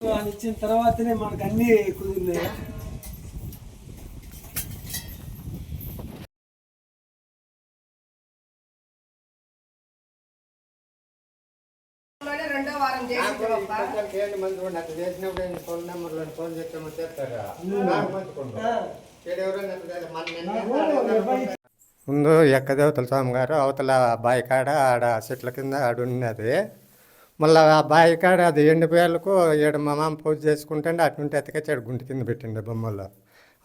వాళ్ళు ఇచ్చిన తర్వాతనే మనకు అన్నీ కుదిరినాయి. లోనే రెండో వారం చేసి ఏడు మంది చేసినప్పుడు ఫోన్ నెంబర్లో ఫోన్ ఎక్కదేవతల స్వామి గారు అవతల బావి కాడ ఆడ చెట్ల కింద ఆడ ఉన్నది. మళ్ళీ ఆ బావి కాడ అది ఎండిపోయేలకు ఏడు మా మామ పూజ చేసుకుంటే అటు నుండి ఎత్తకొచ్చాడు గుంటి కింద పెట్టిండు బొమ్మలు.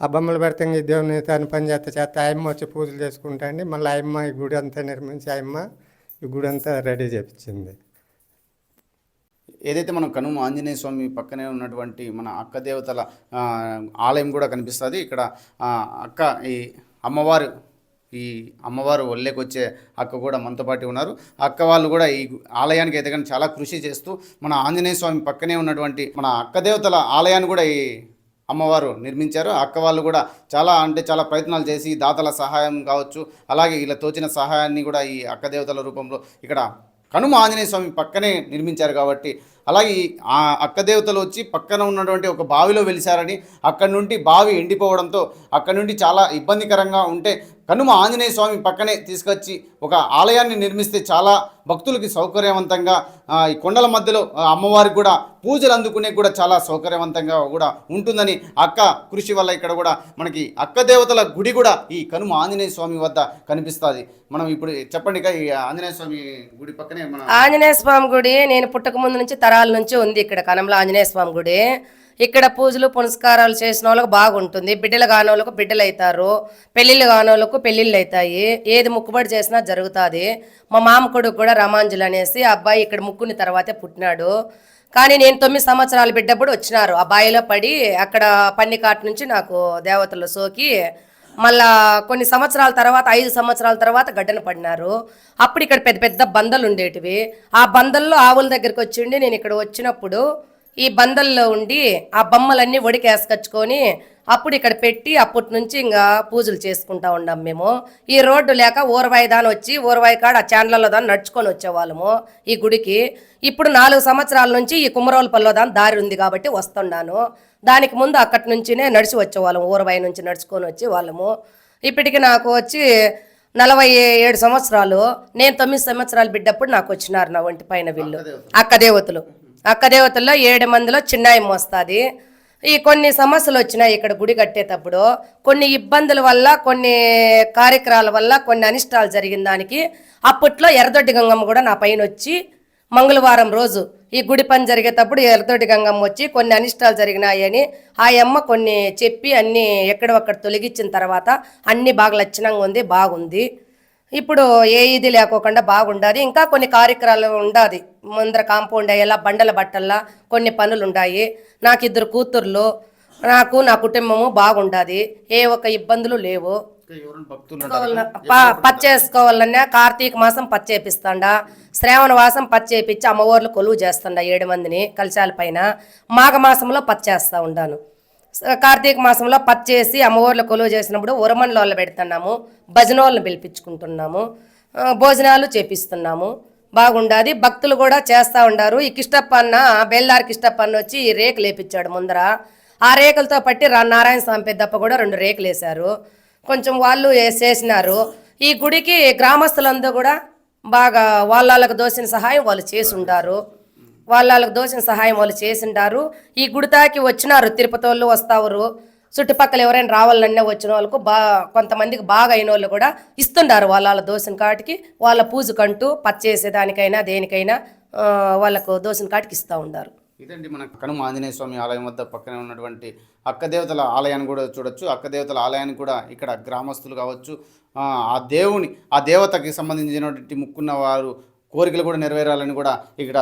ఆ బొమ్మలు పెడితే ఇంక ఈ దేవుని తను పని చేస్తే చేస్తే ఆయమ్మ వచ్చి పూజలు చేసుకుంటా అండి. మళ్ళీ ఆయమ్మ ఈ గుడి అంతా నిర్మించి ఆయమ్మ ఈ గుడి అంతా రెడీ చేపించింది. ఏదైతే మనం కనుమ ఆంజనేయ స్వామి పక్కనే ఉన్నటువంటి మన అక్క దేవతల ఆలయం కూడా కనిపిస్తుంది. ఇక్కడ అక్క ఈ అమ్మవారు ఈ అమ్మవారు ఒళ్ళేకి వచ్చే అక్క కూడా మనతో పాటు ఉన్నారు. అక్క వాళ్ళు కూడా ఈ ఆలయానికి అయితే కానీ చాలా కృషి చేస్తూ మన ఆంజనేయ స్వామి పక్కనే ఉన్నటువంటి మన అక్క దేవతల ఆలయాన్ని కూడా ఈ అమ్మవారు నిర్మించారు. అక్క వాళ్ళు కూడా చాలా అంటే చాలా ప్రయత్నాలు చేసి దాతల సహాయం కావచ్చు అలాగే ఇలా తోచిన సహాయాన్ని కూడా ఈ అక్క దేవతల రూపంలో ఇక్కడ కనుమ ఆంజనేయ స్వామి పక్కనే నిర్మించారు కాబట్టి అలాగే ఆ అక్క దేవతలు వచ్చి పక్కన ఉన్నటువంటి ఒక బావిలో వెలిశారని అక్కడి నుండి బావి ఎండిపోవడంతో అక్కడి నుండి చాలా ఇబ్బందికరంగా ఉంటే కనుమ ఆంజనేయ స్వామి పక్కనే తీసుకొచ్చి ఒక ఆలయాన్ని నిర్మిస్తే చాలా భక్తులకి సౌకర్యవంతంగా ఈ కొండల మధ్యలో అమ్మవారికి కూడా పూజలు అందుకునే కూడా చాలా సౌకర్యవంతంగా కూడా ఉంటుందని అక్క కృషి వల్ల ఇక్కడ కూడా మనకి అక్క దేవతల గుడి కూడా ఈ కనుమ ఆంజనేయ స్వామి వద్ద కనిపిస్తుంది. మనం ఇప్పుడు చెప్పండి ఈ ఆంజనేయ స్వామి గుడి పక్కనే మన ఆంజనేయ స్వామి గుడి నేను పుట్టక ముందు నుంచి తరాల నుంచి ఉంది ఇక్కడ కనంలో ఆంజనేయ స్వామి గుడి. ఇక్కడ పూజలు పునస్కారాలు చేసిన వాళ్ళకి బాగుంటుంది. బిడ్డలు కాని వాళ్ళకు బిడ్డలు అవుతారు పెళ్ళిళ్ళు కాని వాళ్ళకు పెళ్ళిళ్ళు అవుతాయి ఏది ముక్కుబడి చేసినా జరుగుతుంది. మా మామ కొడుకు కూడా రమాంజులు అనేసి అబ్బాయి ఇక్కడ ముక్కుని తర్వాతే పుట్టినాడు. కానీ నేను తొమ్మిది సంవత్సరాలు బిడ్డప్పుడు వచ్చినారు. ఆ బాయిలో పడి అక్కడ పన్నికాటు నుంచి నాకు దేవతలు సోకి మళ్ళా కొన్ని సంవత్సరాల తర్వాత ఐదు సంవత్సరాల తర్వాత గడ్డన పడినారు. అప్పుడు ఇక్కడ పెద్ద పెద్ద బందలు ఉండేటివి. ఆ బందల్లో ఆవుల దగ్గరికి వచ్చిండి. నేను ఇక్కడ వచ్చినప్పుడు ఈ బందల్లో ఉండి ఆ బొమ్మలన్నీ ఒడికేసుకొచ్చుకొని అప్పుడు ఇక్కడ పెట్టి అప్పటి నుంచి ఇంకా పూజలు చేసుకుంటా ఉన్నాం మేము. ఈ రోడ్డు లేక ఊరవాయి దాని వచ్చి ఊరవాయి కాడ ఆ చాండ్లలో దాన్ని నడుచుకొని వచ్చేవాళ్ళము ఈ గుడికి. ఇప్పుడు నాలుగు సంవత్సరాల నుంచి ఈ కుమరోలపల్లిలో దాని దారి ఉంది కాబట్టి వస్తున్నాను. దానికి ముందు అక్కడి నుంచినే నడిచి వచ్చేవాళ్ళం ఊరవాయి నుంచి నడుచుకొని వచ్చి వాళ్ళము. ఇప్పటికి నాకు వచ్చి నలభై ఏడు సంవత్సరాలు. నేను తొమ్మిది సంవత్సరాలు బిడ్డప్పుడు నాకు వచ్చినారు నా ఒంటి పైన వీళ్ళు. అక్క దేవతలు. అక్కదేవతల్లో ఏడు మందిలో చిన్నాయమ్మ వస్తుంది ఈ కొన్ని సమస్యలు వచ్చినాయి ఇక్కడ గుడి కట్టేటప్పుడు. కొన్ని ఇబ్బందుల వల్ల కొన్ని కార్యక్రమాల వల్ల కొన్ని అనిష్టాలు జరిగిన దానికి అప్పట్లో ఎర్రదొడ్డి గంగమ్మ కూడా నా పైన వచ్చి మంగళవారం రోజు ఈ గుడి పని జరిగేటప్పుడు ఎర్రదొడ్డి గంగమ్మ వచ్చి కొన్ని అనిష్టాలు జరిగినాయని ఆ అమ్మ కొన్ని చెప్పి అన్నీ ఎక్కడొక్కడ తొలగించిన తర్వాత అన్ని బాగా లక్షణంగా ఉంది బాగుంది. ఇప్పుడు ఏ ఇది లేకోకుండా బాగుండాది ఇంకా కొన్ని కార్యక్రమాలు ఉండాది ముందర కాంపౌండ్ అయ్యేలా బండల బట్టల్లా కొన్ని పనులు ఉన్నాయి నాకు ఇద్దరు కూతుర్లు నాకు నా కుటుంబము బాగుండాది ఏ ఒక్క ఇబ్బందులు లేవు. పచ్చేసుకోవాలన్నా కార్తీక మాసం పచ్చేపిస్తాండా. శ్రావణ మాసం పచ్చేపించి అమ్మవార్లు కొలువు చేస్తాండా ఏడు మందిని కలశాల పైన. మాఘ మాసంలో పచ్చేస్తా ఉండాను. కార్తీక మాసంలో పచ్చేసి అమ్మవార్లు కొలువు చేసినప్పుడు ఉరమన్లోళ్ళు పెడుతున్నాము భజనోళ్ళని పిలిపించుకుంటున్నాము భోజనాలు చేపిస్తున్నాము. బాగుండాది. భక్తులు కూడా చేస్తూ ఉండారు. ఈ కిష్టప్ప అన్న బెల్లారి కిష్టప్ప అన్న వచ్చి ఈ రేకు లేపించాడు ముందర. ఆ రేకులతో పట్టి రా నారాయణ స్వామి పెద్దప్ప కూడా రెండు రేకులు వేశారు. కొంచెం వాళ్ళు చేసినారు. ఈ గుడికి గ్రామస్తులందరూ కూడా బాగా వాళ్ళకు దోసిన సహాయం వాళ్ళు చేసి ఉండారు. వాళ్ళకు దోసిన సహాయం వాళ్ళు చేసిండారు. ఈ గుడితాకి వచ్చినారు తిరుపతి వాళ్ళు వస్తావరు. చుట్టుపక్కల ఎవరైనా రావాలన్నా వచ్చిన వాళ్ళకు బా కొంతమందికి బాగా అయిన వాళ్ళు కూడా ఇస్తుండారు వాళ్ళ వాళ్ళ దోసిన కాటికి. వాళ్ళ పూజకంటూ పచ్చేసేదానికైనా దేనికైనా వాళ్ళకు దోసిన కాటికి ఇస్తూ ఉండారు. ఇదండి మన కనుమ ఆంజనేయ స్వామి ఆలయం వద్ద పక్కనే ఉన్నటువంటి అక్క దేవతల ఆలయాన్ని కూడా చూడొచ్చు. అక్క దేవతల ఆలయాన్ని కూడా ఇక్కడ గ్రామస్తులు కావచ్చు ఆ దేవుని ఆ దేవతకి సంబంధించినటువంటి ముక్కున్న వారు కోరికలు కూడా నెరవేరాలని కూడా ఇక్కడ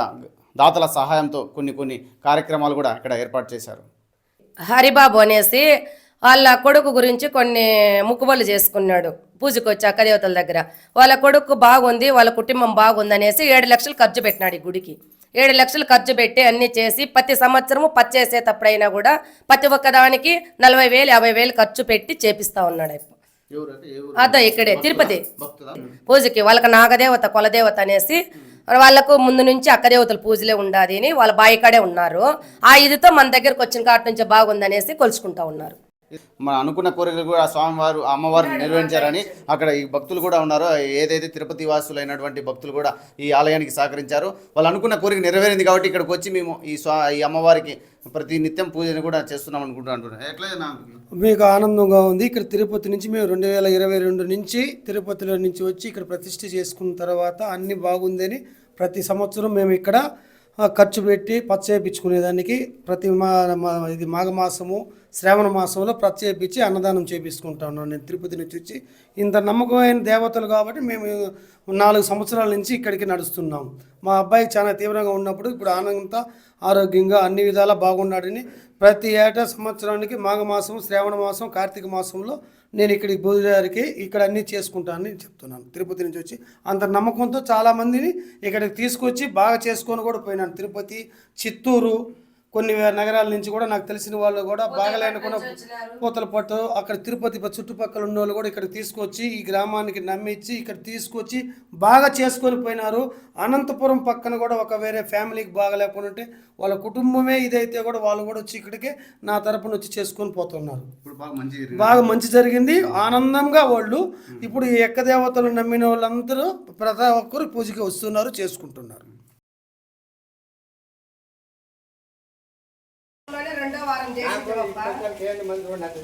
దాతల సహాయంతో కొన్ని కొన్ని కార్యక్రమాలు కూడా ఇక్కడ ఏర్పాటు చేశారు. హరిబాబు అనేసి వాళ్ళ కొడుకు గురించి కొన్ని ముక్కుబళ్ళు చేసుకున్నాడు పూజకు వచ్చి అక్క దేవతల దగ్గర. వాళ్ళ కొడుకు బాగుంది వాళ్ళ కుటుంబం బాగుంది అనేసి ఏడు లక్షలు ఖర్చు పెట్టినాడు ఈ గుడికి. ఏడు లక్షలు ఖర్చు పెట్టి అన్ని చేసి ప్రతి సంవత్సరము పచ్చేసేటప్పుడైనా కూడా ప్రతి ఒక్క దానికి నలభై వేలు యాభై వేలు ఖర్చు పెట్టి చేపిస్తా ఉన్నాడు అదో ఇక్కడే తిరుపతి. పూజకి వాళ్ళకి నాగదేవత కులదేవత అనేసి వాళ్ళకు ముందు నుంచి అక్కదేవతల పూజలే ఉండాది అని వాళ్ళ బాయికాడే ఉన్నారు. ఆ ఇదితో మన దగ్గరకు వచ్చిన కాటి నుంచి బాగుందనేసి కొలుచుకుంటా ఉన్నారు. మన అనుకున్న కోరికలు కూడా ఆ స్వామివారు అమ్మవారు నెరవేర్చారని అక్కడ ఈ భక్తులు కూడా ఉన్నారు. ఏదైతే తిరుపతి వాసులైనటువంటి భక్తులు కూడా ఈ ఆలయానికి సహకరించారు. వాళ్ళు అనుకున్న కోరిక నెరవేరింది కాబట్టి ఇక్కడికి వచ్చి మేము ఈ స్వా ఈ అమ్మవారికి ప్రతి నిత్యం పూజను కూడా చేస్తున్నాం అనుకుంటున్నాను ఎట్లా మీకు ఆనందంగా ఉంది. ఇక్కడ తిరుపతి నుంచి మేము రెండు వేల ఇరవై రెండు నుంచి తిరుపతిలో నుంచి వచ్చి ఇక్కడ ప్రతిష్ఠ చేసుకున్న తర్వాత అన్ని బాగుందని ప్రతి సంవత్సరం మేము ఇక్కడ ఖర్చు పెట్టి పచ్చేపించుకునేదానికి ప్రతి మా మా- ఇది మాఘమాసము శ్రావణ మాసంలో ప్రత్యేపించి అన్నదానం చేపించుకుంటా ఉన్నాను నేను తిరుపతి నుంచి వచ్చి. ఇంత నమ్మకమైన దేవతలు కాబట్టి మేము నాలుగు సంవత్సరాల నుంచి ఇక్కడికి నడుస్తున్నాం. మా అబ్బాయి చాలా తీవ్రంగా ఉన్నప్పుడు ఇప్పుడు ఆనందంతో ఆరోగ్యంగా అన్ని విధాలా బాగున్నాడని ప్రతి ఏటా సంవత్సరానికి మాఘమాసం శ్రావణ మాసం కార్తీక మాసంలో నేను ఇక్కడికి బుధవారికి ఇక్కడ అన్నీ చేసుకుంటానని చెప్తున్నాను. తిరుపతి నుంచి వచ్చి అంత నమ్మకంతో చాలామందిని ఇక్కడికి తీసుకొచ్చి బాగా చేసుకొని కూడా పోయినాను. తిరుపతి చిత్తూరు కొన్ని నగరాల నుంచి కూడా నాకు తెలిసిన వాళ్ళు కూడా బాగలేని కూడా పూతల పట్టు అక్కడ తిరుపతి ప- చుట్టుపక్కల ఉన్న వాళ్ళు కూడా ఇక్కడ తీసుకొచ్చి ఈ గ్రామానికి నమ్మించి ఇక్కడ తీసుకొచ్చి బాగా చేసుకొని పోయినారు. అనంతపురం పక్కన కూడా ఒక వేరే ఫ్యామిలీకి బాగలేకుండా ఉంటే వాళ్ళ కుటుంబమే ఇదైతే కూడా వాళ్ళు కూడా వచ్చి ఇక్కడికే నా తరపున వచ్చి చేసుకొని పోతున్నారు. ఇప్పుడు బాగా మంచి బాగా మంచి జరిగింది. ఆనందంగా వాళ్ళు ఇప్పుడు ఈ ఎక్క దేవతలు నమ్మిన వాళ్ళందరూ ప్రతి ఒక్కరు పూజకి వస్తున్నారు చేసుకుంటున్నారు. రెండో వారం నాకు